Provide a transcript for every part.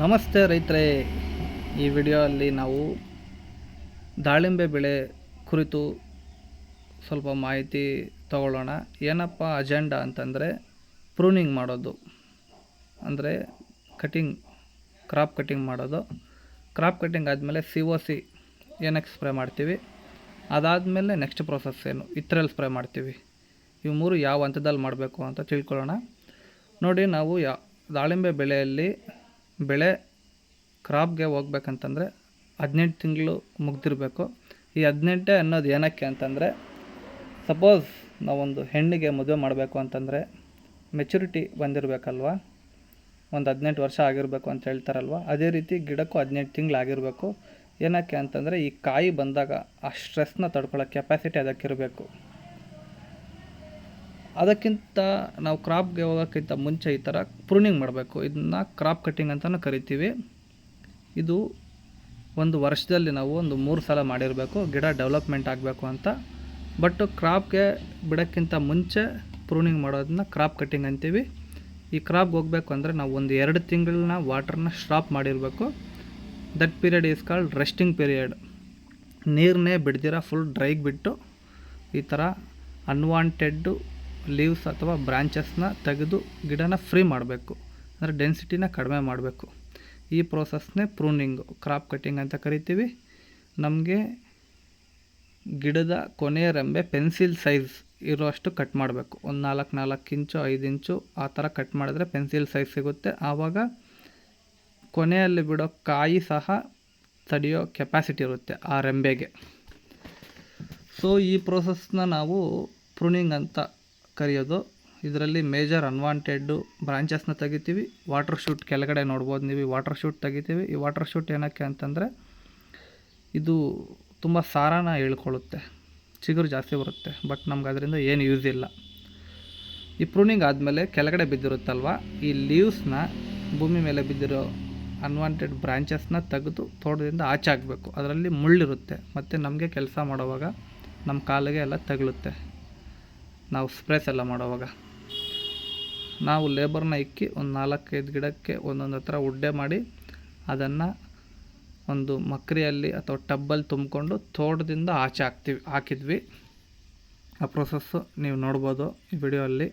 ನಮಸ್ತೆ ರೈತರೇ. ಈ ವಿಡಿಯೋಲ್ಲಿ ನಾವು ದಾಳಿಂಬೆ ಬೆಳೆ ಕುರಿತು ಸ್ವಲ್ಪ ಮಾಹಿತಿ ತಗೊಳ್ಳೋಣ. ಏನಪ್ಪ ಅಜೆಂಡಾ ಅಂತಂದರೆ ಪ್ರೂನಿಂಗ್ ಮಾಡೋದು. ಅಂದರೆ ಕಟಿಂಗ್, ಕ್ರಾಪ್ ಕಟಿಂಗ್ ಮಾಡೋದು. ಕ್ರಾಪ್ ಕಟಿಂಗ್ ಆದಮೇಲೆ ಸಿ ಒ ಸಿ ಏನಕ್ಕೆ ಸ್ಪ್ರೇ ಮಾಡ್ತೀವಿ? ಅದಾದಮೇಲೆ ನೆಕ್ಸ್ಟ್ ಪ್ರೊಸೆಸ್ ಏನು? ಇತ್ರಲ್ಲಿ ಸ್ಪ್ರೇ ಮಾಡ್ತೀವಿ. ಇವು ಮೂರು ಯಾವ ಹಂತದಲ್ಲಿ ಮಾಡಬೇಕು ಅಂತ ತಿಳ್ಕೊಳ್ಳೋಣ. ನೋಡಿ, ನಾವು ಯಾ ದಾಳಿಂಬೆ ಬೆಳೆಯಲ್ಲಿ ಬೆಳೆ ಕ್ರಾಪ್ಗೆ ಹೋಗ್ಬೇಕಂತಂದರೆ ಹದಿನೆಂಟು ತಿಂಗಳು ಮುಗ್ದಿರಬೇಕು. ಈ ಹದಿನೆಂಟೇ ಅನ್ನೋದು ಏನಕ್ಕೆ ಅಂತಂದರೆ ಸಪೋಸ್ ನಾವೊಂದು ಹೆಣ್ಣಿಗೆ ಮದುವೆ ಮಾಡಬೇಕು ಅಂತಂದರೆ ಮೆಚುರಿಟಿ ಬಂದಿರಬೇಕಲ್ವ? ಒಂದು ಹದಿನೆಂಟು ವರ್ಷ ಆಗಿರಬೇಕು ಅಂತ ಹೇಳ್ತಾರಲ್ವ? ಅದೇ ರೀತಿ ಗಿಡಕ್ಕೂ ಹದಿನೆಂಟು ತಿಂಗಳು ಆಗಿರಬೇಕು. ಏನಕ್ಕೆ ಅಂತಂದರೆ ಈ ಕಾಯಿ ಬಂದಾಗ ಆ ಸ್ಟ್ರೆಸ್ನ ತಡ್ಕೊಳ್ಳೋ ಕೆಪಾಸಿಟಿ ಅದಕ್ಕಿರಬೇಕು. ಅದಕ್ಕಿಂತ ನಾವು ಕ್ರಾಪ್ಗೆ ಹೋಗೋಕ್ಕಿಂತ ಮುಂಚೆ ಈ ಥರ ಪ್ರೂನಿಂಗ್ ಮಾಡಬೇಕು. ಇದನ್ನ ಕ್ರಾಪ್ ಕಟ್ಟಿಂಗ್ ಅಂತಲೂ ಕರಿತೀವಿ. ಇದು ಒಂದು ವರ್ಷದಲ್ಲಿ ನಾವು ಒಂದು ಮೂರು ಸಲ ಮಾಡಿರಬೇಕು. ಗಿಡ ಡೆವಲಪ್ಮೆಂಟ್ ಆಗಬೇಕು ಅಂತ. ಬಟ್ ಕ್ರಾಪ್ಗೆ ಬಿಡೋಕ್ಕಿಂತ ಮುಂಚೆ ಪ್ರೂನಿಂಗ್ ಮಾಡೋದನ್ನ ಕ್ರಾಪ್ ಕಟ್ಟಿಂಗ್ ಅಂತೀವಿ. ಈ ಕ್ರಾಪ್ಗೆ ಹೋಗಬೇಕು ಅಂದರೆ ನಾವು ಒಂದು ಎರಡು ತಿಂಗಳನ್ನ ವಾಟರ್ನ ಸ್ಟಾಪ್ ಮಾಡಿರಬೇಕು. That period is called resting period. ನೀರನ್ನೇ ಬಿಡ್ದಿರ ಫುಲ್ ಡ್ರೈಗೆ ಬಿಟ್ಟು ಈ ಥರ ಅನ್ವಾಂಟೆಡ್ಡು ಲೀವ್ಸ್ ಅಥವಾ ಬ್ರಾಂಚಸ್ನ ತೆಗೆದು ಗಿಡನ ಫ್ರೀ ಮಾಡಬೇಕು. ಅಂದರೆ ಡೆನ್ಸಿಟಿನ ಕಡಿಮೆ ಮಾಡಬೇಕು. ಈ ಪ್ರೋಸೆಸ್ನೇ ಪ್ರೂನಿಂಗು ಕ್ರಾಪ್ ಕಟ್ಟಿಂಗ್ ಅಂತ ಕರಿತೀವಿ. ನಮಗೆ ಗಿಡದ ಕೊನೆಯ ರೆಂಬೆ ಪೆನ್ಸಿಲ್ ಸೈಜ್ ಇರೋಷ್ಟು ಕಟ್ ಮಾಡಬೇಕು. ಒಂದು ನಾಲ್ಕು ನಾಲ್ಕು ಇಂಚು, ಐದು ಇಂಚು ಆ ಥರ ಕಟ್ ಮಾಡಿದ್ರೆ ಪೆನ್ಸಿಲ್ ಸೈಜ್ ಸಿಗುತ್ತೆ. ಆವಾಗ ಕೊನೆಯಲ್ಲಿ ಬಿಡೋ ಕಾಯಿ ಸಹ ತಡೆಯೋ ಕೆಪಾಸಿಟಿ ಇರುತ್ತೆ ಆ ರೆಂಬೆಗೆ. ಸೊ ಈ ಪ್ರೋಸೆಸ್ನ ನಾವು ಪ್ರೂನಿಂಗ್ ಅಂತ ಕರೆಯೋದು. ಇದರಲ್ಲಿ ಮೇಜರ್ ಅನ್ವಾಂಟೆಡ್ಡು ಬ್ರಾಂಚಸ್ನ ತೆಗಿತೀವಿ. ವಾಟರ್ ಶೂಟ್ ಕೆಳಗಡೆ ನೋಡ್ಬೋದು ನೀವು. ವಾಟರ್ ಶೂಟ್ ತೆಗಿತೀವಿ. ಈ ವಾಟರ್ ಶೂಟ್ ಏನಕ್ಕೆ ಅಂತಂದರೆ ಇದು ತುಂಬ ಸಾರಾನ ಹೇಳ್ಕೊಳ್ಳುತ್ತೆ. ಚಿಗುರು ಜಾಸ್ತಿ ಬರುತ್ತೆ. ಬಟ್ ನಮ್ಗೆ ಅದರಿಂದ ಏನು ಯೂಸ್ ಇಲ್ಲ. ಈ ಪ್ರೂನಿಂಗ್ ಆದಮೇಲೆ ಕೆಳಗಡೆ ಬಿದ್ದಿರುತ್ತಲ್ವ? ಈ ಲೀವ್ಸ್ನ ಭೂಮಿ ಮೇಲೆ ಬಿದ್ದಿರೋ ಅನ್ವಾಂಟೆಡ್ ಬ್ರಾಂಚಸ್ನ ತೆಗೆದು ತೋಟದಿಂದ ಆಚೆ ಹಾಕಬೇಕು. ಅದರಲ್ಲಿ ಮುಳ್ಳಿರುತ್ತೆ. ಮತ್ತು ನಮಗೆ ಕೆಲಸ ಮಾಡುವಾಗ ನಮ್ಮ ಕಾಲಿಗೆ ಎಲ್ಲ ತಗುಲುತ್ತೆ ನಾವು ಸ್ಪ್ರೇಸ್ ಎಲ್ಲ ಮಾಡೋವಾಗ. ನಾವು ಲೇಬರ್ನ ಇಕ್ಕಿ ಒಂದು ನಾಲ್ಕೈದು ಗಿಡಕ್ಕೆ ಒಂದೊಂದು ಹತ್ರ ಉಡ್ಡೆ ಮಾಡಿ ಅದನ್ನು ಒಂದು ಮಕ್ರಿಯಲ್ಲಿ ಅಥವಾ ಟಬ್ಬಲ್ಲಿ ತುಂಬಿಕೊಂಡು ತೋಟದಿಂದ ಆಚೆ ಹಾಕ್ತೀವಿ, ಹಾಕಿದ್ವಿ. ಆ ಪ್ರೊಸೆಸ್ಸು ನೀವು ನೋಡ್ಬೋದು ಈ ವಿಡಿಯೋಲ್ಲಿ.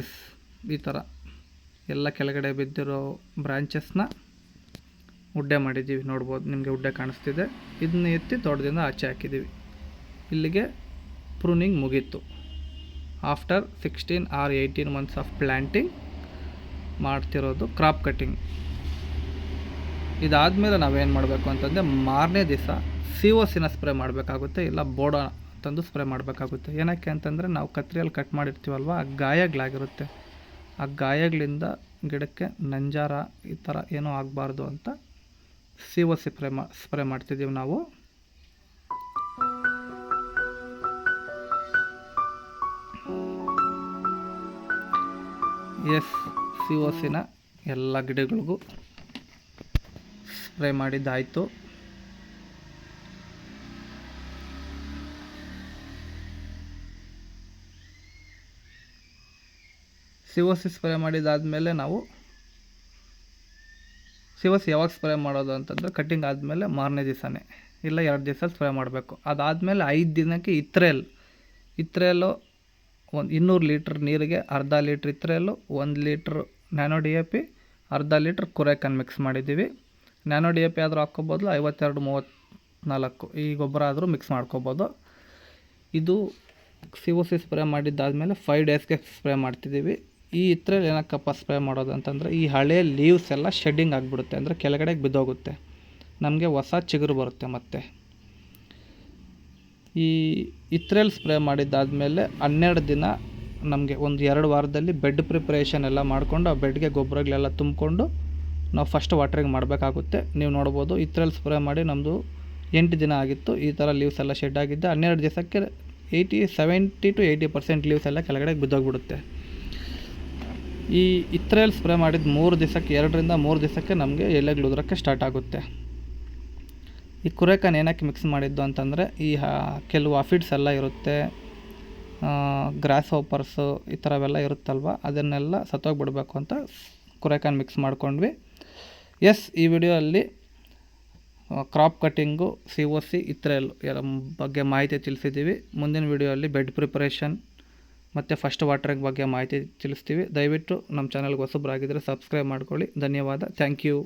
ಎಸ್ ಈ ಥರ ಎಲ್ಲ ಕೆಳಗಡೆ ಬಿದ್ದಿರೋ ಬ್ರಾಂಚಸ್ನ ಉಡ್ಡೆ ಮಾಡಿದ್ದೀವಿ, ನೋಡ್ಬೋದು ನಿಮಗೆ ಉಡ್ಡೆ ಕಾಣಿಸ್ತಿದೆ. ಇದನ್ನ ಎತ್ತಿ ತೋಟದಿಂದ ಆಚೆ ಹಾಕಿದ್ದೀವಿ. ಇಲ್ಲಿಗೆ ಪ್ರೂನಿಂಗ್ ಮುಗೀತು. After sixteen or eighteen months of planting ಮಾಡ್ತಿರೋದು ಕ್ರಾಪ್ ಕಟ್ಟಿಂಗ್ ಇದಾದಮೇಲೆ ನಾವೇನು ಮಾಡಬೇಕು ಅಂತಂದರೆ ಮಾರನೇ ದಿವಸ ಸಿ ಒ ಸಿನ ಸ್ಪ್ರೇ ಮಾಡಬೇಕಾಗುತ್ತೆ, ಇಲ್ಲ ಬೋಡೋ ತಂದು ಸ್ಪ್ರೇ ಮಾಡಬೇಕಾಗುತ್ತೆ. ಏನಕ್ಕೆ ಅಂತಂದರೆ ನಾವು ಕತ್ರಿಯಲ್ಲಿ ಕಟ್ ಮಾಡಿರ್ತೀವಲ್ವ, ಆ ಗಾಯಗಳಾಗಿರುತ್ತೆ. ಆ ಗಾಯಗಳಿಂದ ಗಿಡಕ್ಕೆ ನಂಜಾರ ಈ ಥರ ಏನೂ ಆಗಬಾರ್ದು ಅಂತ ಸಿ ಒ ಸ್ಪ್ರೇ ಮಾ ಸ್ಪ್ರೇ ಮಾಡ್ತಿದ್ದೀವಿ ನಾವು. ಎಸ್ ಸಿ ಒ ಸಿನ ಎಲ್ಲ ಗಿಡಗಳಿಗೂ ಸ್ಪ್ರೇ ಮಾಡಿದ್ದಾಯಿತು. ಸಿ ಒ ಸಿ ಸ್ಪ್ರೇ ಮಾಡಿದಾದಮೇಲೆ ನಾವು ಸಿ ಒ ಸಿ ಯಾವಾಗ ಸ್ಪ್ರೇ ಮಾಡೋದು ಅಂತಂದರೆ ಕಟ್ಟಿಂಗ್ ಆದಮೇಲೆ ಮಾರನೇ ದಿವಸನೇ, ಇಲ್ಲ ಎರಡು ದಿವಸ ಸ್ಪ್ರೇ ಮಾಡಬೇಕು. ಅದಾದಮೇಲೆ ಐದು ದಿನಕ್ಕೆ ಇತ್ರೇಲ್, ಇತ್ರೇಲು ಒಂದು ಇನ್ನೂರು ಲೀಟ್ರ್ ನೀರಿಗೆ ಅರ್ಧ ಲೀಟ್ರ್ ಇತ್ರೆಲ್ಲು ಒಂದು litre nano D A P, ಅರ್ಧ ಲೀಟ್ರ್ ಕುರೆಕನ್ ಮಿಕ್ಸ್ ಮಾಡಿದ್ದೀವಿ. ನ್ಯಾನೋ ಡಿ ಎ ಪಿ ಆದರೂ ಹಾಕ್ಕೋಬೋದು, ಐವತ್ತೆರಡು, ಮೂವತ್ತ್ನಾಲ್ಕು ಈ ಗೊಬ್ಬರ ಆದರೂ ಮಿಕ್ಸ್ ಮಾಡ್ಕೋಬೋದು. ಇದು ಸಿ ಒ ಸಿ ಸ್ಪ್ರೇ ಮಾಡಿದ್ದಾದಮೇಲೆ ಫೈವ್ ಡೇಸ್ಗೆ ಸ್ಪ್ರೇ ಮಾಡ್ತಿದ್ದೀವಿ. ಈ ಇತ್ರಲ್ಲಿ ಏನಕ್ಕಪ್ಪ ಸ್ಪ್ರೇ ಮಾಡೋದು ಅಂತಂದರೆ, ಈ ಹಳೆ ಲೀವ್ಸ್ ಎಲ್ಲ ಶೆಡ್ಡಿಂಗ್ ಆಗಿಬಿಡುತ್ತೆ, ಅಂದರೆ ಕೆಳಗಡೆ ಬಿದ್ದೋಗುತ್ತೆ. ನಮಗೆ ಹೊಸ ಚಿಗುರು ಬರುತ್ತೆ ಮತ್ತೆ. ಈ ಇತ್ರೇಲ್ ಸ್ಪ್ರೇ ಮಾಡಿದ್ದಾದಮೇಲೆ ಹನ್ನೆರಡು ದಿನ ನಮಗೆ ಒಂದು ಎರಡು ವಾರದಲ್ಲಿ ಬೆಡ್ ಪ್ರಿಪ್ರೇಷನ್ ಎಲ್ಲ ಮಾಡಿಕೊಂಡು ಆ ಬೆಡ್ಗೆ ಗೊಬ್ಬರಗಳೆಲ್ಲ ತುಂಬಿಕೊಂಡು ನಾವು ಫಸ್ಟ್ ವಾಟ್ರಿಂಗ್ ಮಾಡಬೇಕಾಗುತ್ತೆ. ನೀವು ನೋಡ್ಬೋದು, ಇತ್ರೆಲ್ ಸ್ಪ್ರೇ ಮಾಡಿ ನಮ್ಮದು ಎಂಟು ದಿನ ಆಗಿತ್ತು. ಈ ಥರ ಲೀವ್ಸ್ ಎಲ್ಲ ಶೆಡ್ ಆಗಿದ್ದೆ. ಹನ್ನೆರಡು ದಿವಸಕ್ಕೆ eighty seventy to eighty percent leaves ಎಲ್ಲ ಕೆಳಗಡೆ ಬಿದ್ದೋಗ್ಬಿಡುತ್ತೆ. ಈ ಇತ್ರೇಲ್ ಸ್ಪ್ರೇ ಮಾಡಿದ ಮೂರು ದಿವಸಕ್ಕೆ, ಎರಡರಿಂದ ಮೂರು ದಿವಸಕ್ಕೆ ನಮಗೆ ಎಲೆಗಳು ಉದುರೋಕ್ಕೆ ಸ್ಟಾರ್ಟ್ ಆಗುತ್ತೆ. ಈ ಕುರೇಕನ್ ಏನಕ್ಕೆ ಮಿಕ್ಸ್ ಮಾಡಿದ್ದು ಅಂತಂದರೆ, ಈ ಕೆಲವು ಅಫಿಡ್ಸ್ ಎಲ್ಲ ಇರುತ್ತೆ ಗ್ರಾಸ್ ಹೋಪರ್ಸು ಈ ಥರವೆಲ್ಲ ಇರುತ್ತಲ್ವ, ಅದನ್ನೆಲ್ಲ ಸತ್ತೋಗ್ಬಿಡ್ಬೇಕು ಅಂತ ಕುರೆಕಾನ್ ಮಿಕ್ಸ್ ಮಾಡ್ಕೊಂಡ್ವಿ. ಎಸ್ ಈ ವಿಡಿಯೋಲ್ಲಿ crop cutting C O C ಇತ್ರೆಲ್ ಬಗ್ಗೆ ಮಾಹಿತಿ ತಿಳಿಸಿದ್ದೀವಿ. ಮುಂದಿನ ವಿಡಿಯೋಲ್ಲಿ ಬೆಡ್ ಪ್ರಿಪ್ರೇಷನ್ ಮತ್ತು ಫಸ್ಟ್ ವಾಟ್ರಿಂಗ್ ಬಗ್ಗೆ ಮಾಹಿತಿ ತಿಳಿಸ್ತೀವಿ. ದಯವಿಟ್ಟು ನಮ್ಮ ಚಾನಲ್ಗೆ ಹೊಸಬ್ರಾಗಿದ್ದರೆ ಸಬ್ಸ್ಕ್ರೈಬ್ ಮಾಡ್ಕೊಳ್ಳಿ. ಧನ್ಯವಾದ. Thank you